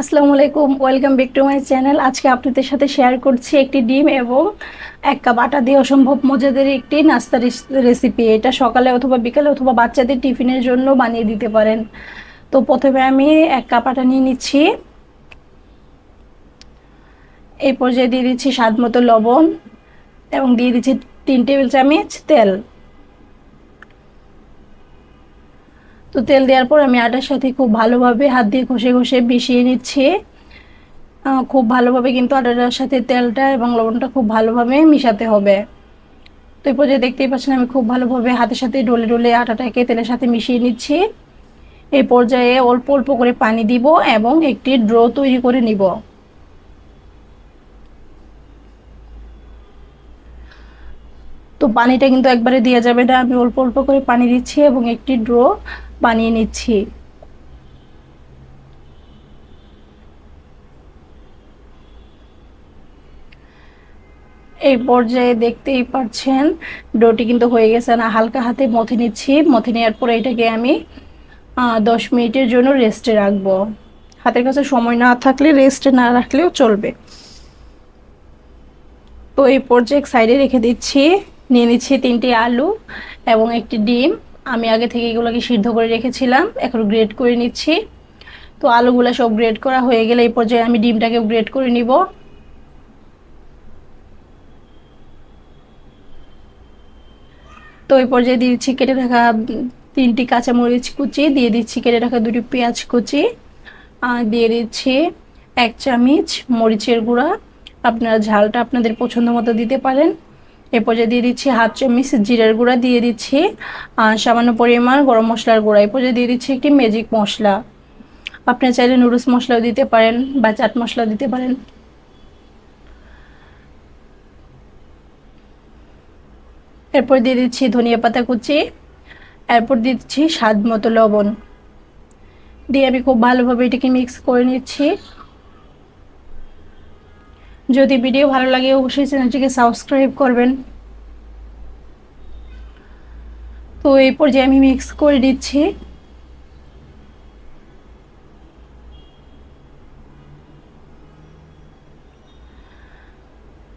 আসসালামু আলাইকুম, welcome back to my channel. আজকে আপনাদের সাথে শেয়ার করছি একটি ডিম এবং এক কাপ আটা দিয়ে অসম্ভব মজাদের একটি নাস্তা রেসিপি এটা সকালে অথবা বিকালে অথবা বাচ্চাদের টিফিনের জন্য বানিয়ে দিতে পারেন। তো প্রথমে আমি এক কাপ আটা নিয়ে নিচ্ছি। এই পর্যায়ে দিয়ে দিচ্ছি স্বাদ মতো লবণ এবং দিয়ে দিচ্ছি তিন টেবিল চামচ তেল। তো তেল দেওয়ার পর আমি আটার সাথে খুব ভালোভাবে হাত দিয়ে ঘষে ঘষে মিশিয়ে নিচ্ছি। খুব ভালোভাবে কিন্তু আটাটার সাথে তেলটা এবং লবণটা খুব ভালোভাবে মিশাতে হবে। তো এই পর্যায়ে দেখতেই পাচ্ছেন আমি খুব ভালোভাবে হাতের সাথে ডলে ডলে আটাটাকে তেলের সাথে মিশিয়ে নিচ্ছি। এই পর্যায়ে অল্প অল্প করে পানি দিব এবং একটি ড্র তৈরি করে নিব। তো পানিটা কিন্তু একবারে দেওয়া যাবে না। আমি অল্প অল্প করে পানি দিচ্ছি এবং একটি ড্র বানিয়ে নিচ্ছি। এই পর্যায়ে দেখতেই পাচ্ছেন, ডোটি কিন্তু হয়ে গেছে না, হালকা হাতে মথে নিচ্ছি। মথে নেওয়ার পরে এটাকে আমি দশ মিনিটের জন্য রেস্টে রাখব। হাতের কাছে সময় না থাকলে, রেস্টে না রাখলেও চলবে। তো এই পর্যায়ে সাইডে রেখে দিচ্ছি, নিয়ে নিচ্ছি তিনটি আলু এবং একটি ডিম। আমি আগে থেকে এগুলোকে সিদ্ধ করে রেখেছিলাম, এখন গ্রেড করে নিচ্ছি। তো আলুগুলো সব গ্রেড করা হয়ে গেলে এই পর্যায়ে আমি ডিমটাকে গ্রেড করে নিব। তো এই পর্যায়ে দিচ্ছি কেটে রাখা তিনটি কাঁচামরিচ কুচি, দিয়ে দিচ্ছি কেটে রাখা দুটি পেঁয়াজ কুচি, আর দিয়ে দিচ্ছি এক চামচ মরিচের গুঁড়া। আপনারা ঝালটা আপনাদের পছন্দ মতো দিতে পারেন। এ পর্যায়ে দিয়ে দিচ্ছি হাফ চামচ জিরার গুঁড়া, দিয়ে দিচ্ছি সামান্য পরিমাণ গরম মশলার গুঁড়া। এ পর্যায়ে দিয়ে দিচ্ছি একটি ম্যাজিক মশলা। আপনি চাইলে নুডলস মশলাও দিতে পারেন বা চাট মশলা দিতে পারেন। এরপর দিয়ে দিচ্ছি ধনিয়া পাতা কুচি। এরপর দিয়ে দিচ্ছি স্বাদ মতো লবণ। দিয়ে আমি খুব ভালোভাবে এটাকে মিক্স করে নিচ্ছি। যদি ভিডিও ভালো লাগে অবশ্যই চ্যানেলটিকে সাবস্ক্রাইব করবেন। তো এই পর্যায়ে আমি মিক্স করে দিচ্ছি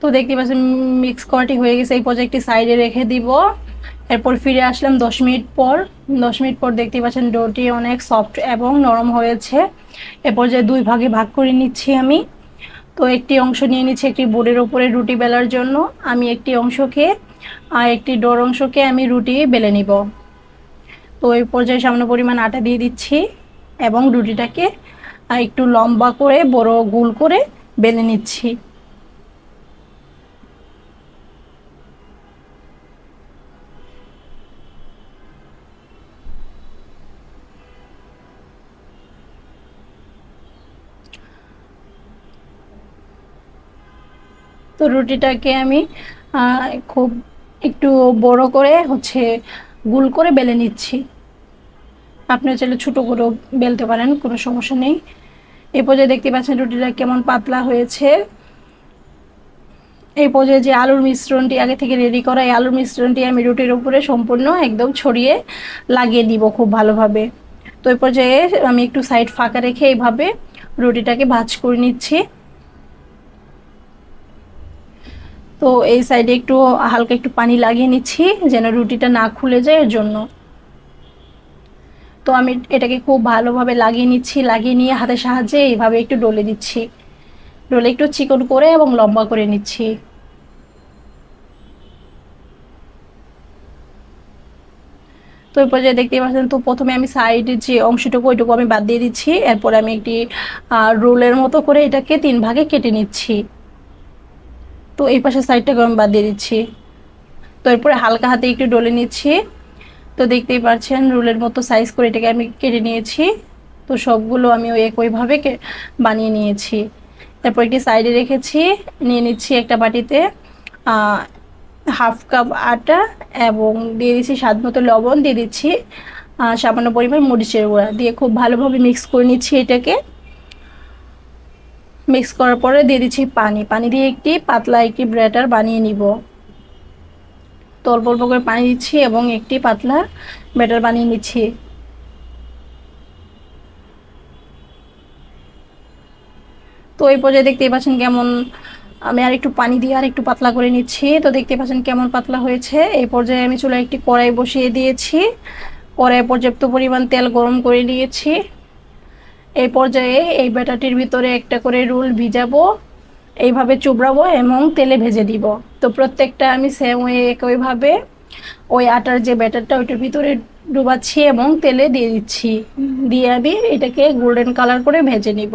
তো দেখতে পাচ্ছেন মিক্স করাটি হয়ে গেছে। এই প্রজেক্টটি সাইডে রেখে দিব। এরপর ফিরে আসলাম দশ মিনিট পর। দশ মিনিট পর দেখতে পাচ্ছেন ডোটি অনেক সফট এবং নরম হয়েছে। এরপর যে দুই ভাগে ভাগ করে নিচ্ছি আমি। তো একটি অংশ নিয়ে নিচ্ছি একটি বোর্ডের ওপরে রুটি বেলার জন্য। আমি একটি অংশকে আর একটি ডোর অংশকে আমি রুটি বেলে নিব। তো এই পর্যায়ে সামান্য পরিমাণ আটা দিয়ে দিচ্ছি এবং রুটিটাকে একটু লম্বা করে, বড় গোল করে বেলে নিচ্ছি। তো রুটিটাকে আমি খুব একটু বড় করে হচ্ছে গুল করে বেলে নিচ্ছি। আপনি চাইলে ছোটো করেও বেলতে পারেন, কোনো সমস্যা নেই। এই পর্যায়ে দেখতে পাচ্ছেন রুটিটা কেমন পাতলা হয়েছে। এই পর্যায়ে যে আলুর মিশ্রণটি আগে থেকে রেডি করা, এই আলুর মিশ্রণটি আমি রুটির উপরে সম্পূর্ণ একদম ছড়িয়ে লাগিয়ে দিব খুব ভালোভাবে। তো এই পর্যায়ে আমি একটু সাইড ফাঁকা রেখে এইভাবে রুটিটাকে ভাজ করে নিচ্ছি। তো এই সাইডে একটু হালকা একটু পানি লাগিয়ে নিচ্ছি, যেন রুটিটা না খুলে যায় এর জন্য। তো আমি এটাকে খুব ভালোভাবে লাগিয়ে নিচ্ছি, লাগিয়ে নিয়ে হাতের সাহায্যে এইভাবে একটু ডলে দিচ্ছি। ডলে একটু চিকন করে এবং লম্বা করে নিচ্ছি। তো এই পর্যায়ে দেখতে পাচ্ছেন তো প্রথমে আমি সাইডের যে অংশটুকু ওইটুকু আমি বাদ দিয়ে দিচ্ছি, এরপর আমি একটি রোলের মতো করে এটাকে তিন ভাগে কেটে নিচ্ছি। তো এই পাশের সাইডটাকে আমি বাদ দিয়ে দিচ্ছি। তো এরপরে হালকা হাতে একটু ডলে নিচ্ছি। তো দেখতেই পাচ্ছেন, রুলের মতো সাইজ করে এটাকে আমি কেটে নিয়েছি। তো সবগুলো আমি ওই একইভাবে বানিয়ে নিয়েছি। তারপর একটি সাইডে রেখেছি, নিয়ে নিচ্ছি একটা বাটিতে হাফ কাপ আটা এবং দিয়ে দিচ্ছি স্বাদ মতো লবণ, দিয়ে দিচ্ছি সামান্য পরিমাণ মরিচের গুঁড়া। দিয়ে খুব ভালোভাবে মিক্স করে নিচ্ছি এটাকে। মিক্স করার পরে দিয়ে দিচ্ছি পানি। পানি দিয়ে একটি পাতলা একটি ব্রেটার বানিয়ে নিব। তো অল্প করে পানি দিচ্ছি এবং একটি পাতলা ব্যাটার বানিয়ে নিচ্ছি। তো এই পর্যায়ে দেখতেই পাচ্ছেন কেমন, আমি আর একটু পানি দিয়ে আর একটু পাতলা করে নিচ্ছি। তো দেখতে পাচ্ছেন কেমন পাতলা হয়েছে। এই পর্যায়ে আমি চুলায় একটি কড়াই বসিয়ে দিয়েছি। কড়াই পর্যাপ্ত পরিমাণ তেল গরম করে নিয়েছি। এই পর্যায়ে এই ব্যাটাটির ভিতরে একটা করে রোল ভিজাবো, এইভাবে চুবড়াবো এবং তেলে ভেজে দিব। তো প্রত্যেকটা আমি সেম ওই একইভাবে ওই আটার যে ব্যাটারটা ওইটার ভিতরে ডুবাচ্ছি এবং তেলে দিয়ে দিচ্ছি। দিয়ে আমি এটাকে গোল্ডেন কালার করে ভেজে নিব।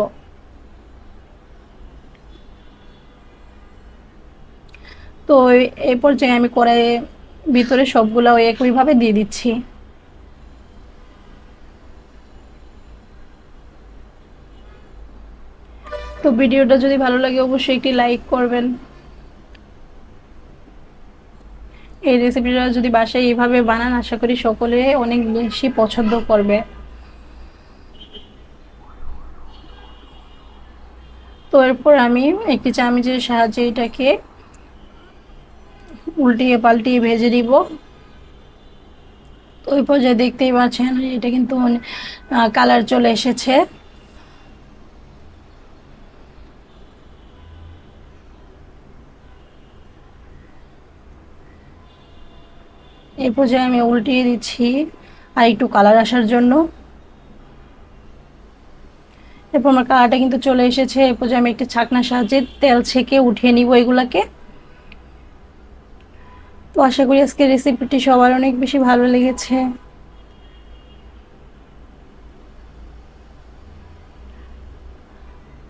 তো এই- পর্যায়ে আমি কড়াইয়ে ভিতরে সবগুলা ওই একইভাবে দিয়ে দিচ্ছি। তো ভিডিওটা যদি ভালো লাগে অবশ্যই একটি লাইক করবেন। এই রেসিপিটা যদি বাসায় এইভাবে বানান, আশা করি সকলে অনেক বেশি পছন্দ করবে। তো এরপর আমি একটি চামচের সাহায্যে এটাকে উল্টিয়ে পাল্টিয়ে ভেজে দিব তো ওই পর্যায়ে দেখতেই পাচ্ছেন, এটা কিন্তু কালার চলে এসেছে। এই পর্যায়ে আমি উল্টিয়ে দিচ্ছি আর একটু কালার আসার জন্য। এরপর আমার কালারটা কিন্তু চলে এসেছে। এই পর্যায়ে আমি একটি ছাকনার সাহায্যে তেল ছেঁকে উঠিয়ে নিব এগুলাকে। তো আশা করি আজকে রেসিপিটি সবার অনেক বেশি ভালো লেগেছে।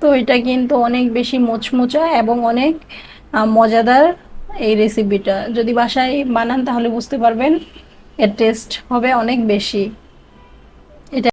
তো এটা কিন্তু অনেক বেশি মোচমোচা এবং অনেক মজাদার এই রেসিপিটা যদি বাসায় বানান তাহলে বুঝতে পারবেন এর টেস্ট হবে অনেক বেশি।